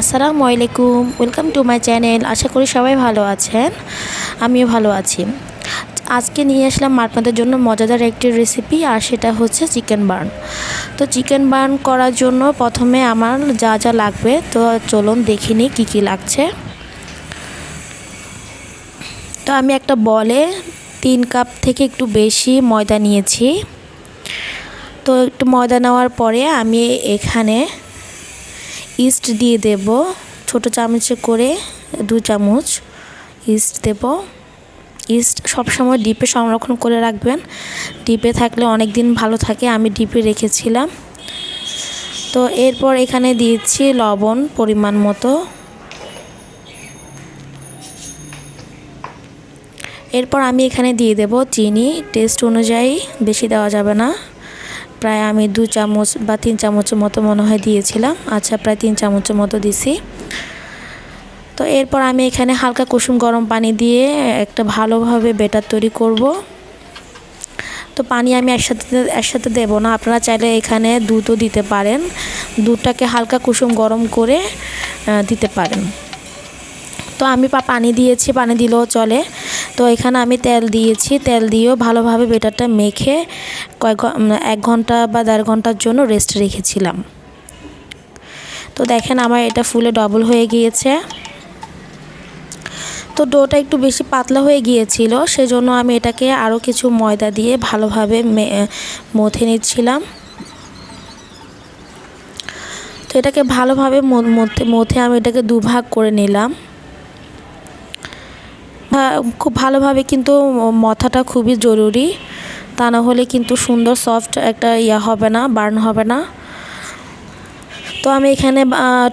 আসসালামু আলাইকুম welcome to my channel আশা করি সবাই ভালো আছেন। আমিও ভালো আছি। আজকে নিয়ে আসলাম আপনাদের জন্য মজাদার একটি রেসিপি আর সেটা হচ্ছে চিকেন বার্ন তো চিকেন বার্ন করার জন্য প্রথমে আমার যা যা লাগবে, তো চলুন দেখি দেখিনি কী কী লাগছে। তো আমি একটা বলে তিন কাপ থেকে একটু বেশি ময়দা নিয়েছি। তো একটু ময়দা নেওয়ার পরে আমি এখানে ইস্ট দিয়ে দেব। ছোট চামচে করে দু চামচ ইস্ট দেব। ইস্ট সবসময় ডিপে সংরক্ষণ করে রাখবেন। ডিপে থাকলে অনেক দিন ভালো থাকে, আমি ডিপে রেখেছিলাম। তো এরপর এখানে দিয়েছি লবণ পরিমাণ মতো। এরপর আমি এখানে দিয়ে দেব চিনি। টেস্ট অনুযায়ী বেশি দেওয়া যাবে না। প্রায় আমি দু চামচ বা তিন চামচের মতো মনে হয় দিয়েছিলাম। আচ্ছা প্রায় তিন চামচের মতো দিছি। তো এরপর আমি এখানে হালকা কুসুম গরম পানি দিয়ে একটা ভালোভাবে বেটার তৈরি করব। তো পানি আমি একসাথে একসাথে দেবো না, আপনারা চাইলে এখানে দুধও দিতে পারেন। দুধটাকে হালকা কুসুম গরম করে দিতে পারেন। তো আমি পানি দিয়েছি, পানি দিলেও চলে। তো এখানে আমি তেল দিয়েছি, তেল দিয়েও ভালোভাবে বেটারটা মেখে কয়েক এক ঘণ্টা বা দেড় ঘণ্টার জন্য রেস্ট রেখেছিলাম। তো দেখেন আমার এটা ফুলে ডবল হয়ে গিয়েছে। তো ডোটা একটু বেশি পাতলা হয়ে গিয়েছিল, সেজন্য আমি এটাকে আরও কিছু ময়দা দিয়ে ভালোভাবে মথে নিচ্ছিলাম। তো এটাকে ভালোভাবে মথে আমি এটাকে দুভাগ করে নিলাম। খুব ভালোভাবে কিন্তু মথাটা খুবই জরুরি। তা না হলে কিন্তু সুন্দর সফট একটা ইয়া হবে না বার্ন হবে না। তো আমি এখানে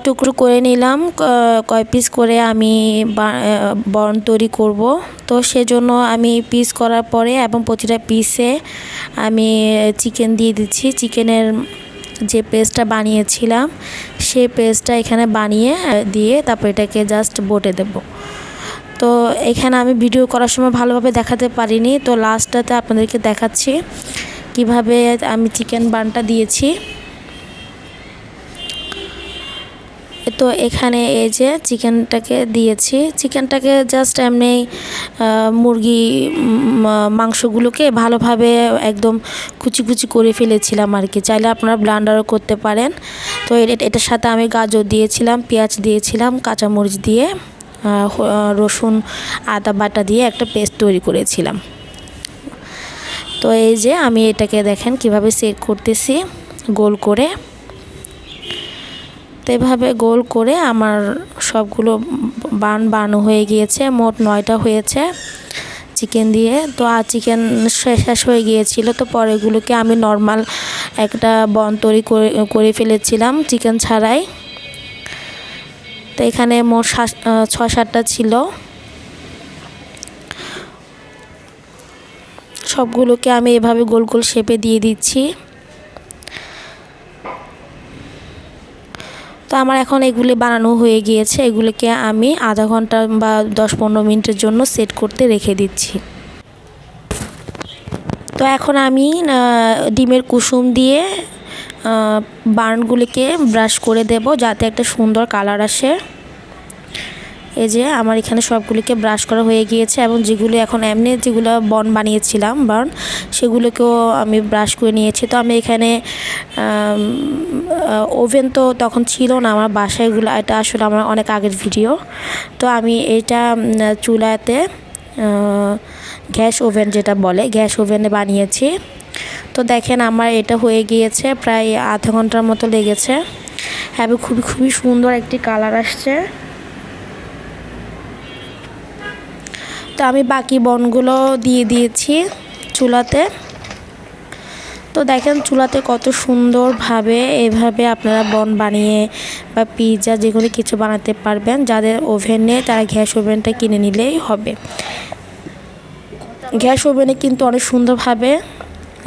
টুকরো করে নিলাম কয় পিস করে আমি বর্ন তৈরি করব। তো সেজন্য আমি পিস করার পরে এবং প্রতিটা পিসে আমি চিকেন দিয়ে দিচ্ছি। চিকেনের যে পেস্টটা বানিয়েছিলাম, সেই পেস্টটা এখানে বানিয়ে দিয়ে তারপর এটাকে জাস্ট বটে দেবো। তো এখানে আমি ভিডিও করার সময় ভালোভাবে দেখাতে পারিনি, তো লাস্টটাতে আপনাদেরকে দেখাচ্ছি কীভাবে আমি চিকেন বানটা দিয়েছি। তো এখানে এই যে চিকেনটাকে দিয়েছি চিকেনটাকে জাস্ট এমনি মুরগি মাংসগুলোকে ভালোভাবে একদম কুচি কুচি করে ফেলেছিলাম আর কি। চাইলে আপনারা ব্লান্ডারও করতে পারেন। তো এটার সাথে আমি গাজর দিয়েছিলাম, পেঁয়াজ দিয়েছিলাম, কাঁচামরিচ দিয়ে। রসুন, আদা বাটা দিয়ে একটা পেস্ট তৈরি করেছিলাম। তো এই যে আমি এটাকে দেখেন কীভাবে সেট করতেছি, গোল করে। তো এভাবে গোল করে আমার সবগুলো বান বানো হয়ে গিয়েছে, মোট নয়টা হয়েছে চিকেন দিয়ে। তো আর চিকেন শেষ শেষ হয়ে গিয়েছিল, তো পরেগুলোকে আমি নর্মাল একটা বন তৈরি করে ফেলেছিলাম, চিকেন ছাড়াই। তো এখানে মোট ছয় সাতটা ছিল। সবগুলোকে আমি এভাবে গোল গোল শেপে দিয়ে দিচ্ছি। তো আমার এখন এগুলি বানানো হয়ে গিয়েছে। এগুলিকে আমি আধা ঘণ্টা বা দশ পনেরো মিনিটের জন্য সেট করতে রেখে দিচ্ছি। তো এখন আমি ডিমের কুসুম দিয়ে বার্নগুলিকে ব্রাশ করে দেব যাতে একটা সুন্দর কালার আসে। এই যে আমার এখানে সবগুলিকে ব্রাশ করা হয়ে গিয়েছে এবং যেগুলো এখন এমনি যেগুলো বন বানিয়েছিলাম, বার্ন, সেগুলোকেও আমি ব্রাশ করে নিয়েছি। তো আমি এখানে ওভেন তো তখন ছিল না আমার বাসায়গুলো এটা আসলে আমার অনেক আগের ভিডিও। তো আমি এটা চুলাতে গ্যাস ওভেন যেটা বলে, গ্যাস ওভেনে বানিয়েছি। তো দেখেন আমার এটা হয়ে গিয়েছে, প্রায় আধা ঘণ্টার মতো লেগেছে। হ্যাঁ খুবই খুবই সুন্দর একটি কালার আসছে। তো আমি বাকি বনগুলো দিয়ে দিয়েছি চুলাতে। তো দেখেন চুলাতে কত সুন্দরভাবে এভাবে আপনারা বন বানিয়ে বা পিৎজা যেগুলো কিছু বানাতে পারবেন। যাদের ওভেন নেই, তারা গ্যাস ওভেনটা কিনে নিলেই হবে। গ্যাস ওভেনে কিন্তু অনেক সুন্দরভাবে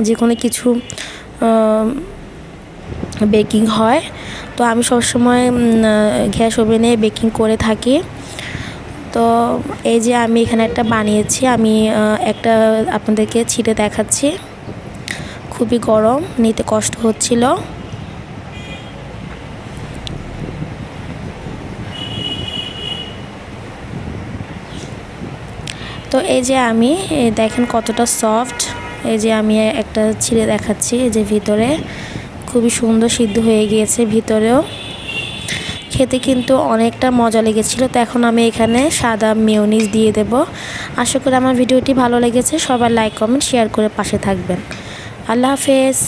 যে কোনো কিছু বেকিং হয়। তো আমি সবসময় গ্যাস ওভেনে বেকিং করে থাকি। তো এই যে আমি এখানে একটা বানিয়েছি, আমি একটা আপনাদেরকে ছিটে দেখাচ্ছি। খুবই গরম, নিতে কষ্ট হচ্ছিল। তো এই যে আমি দেখেন কতটা সফট এই যে আমি একটা ছিঁড়ে দেখাচ্ছি, এই যে ভিতরে খুবই সুন্দর সিদ্ধ হয়ে গিয়েছে ভিতরেও। খেতে কিন্তু অনেকটা মজা লেগেছিল, তো এখন আমি এখানে সাদা মেয়নিজ দিয়ে দেব। আশা করি আমার ভিডিওটি ভালো লেগেছে সবার লাইক কমেন্ট শেয়ার করে পাশে থাকবেন। আল্লাহ হাফেজ।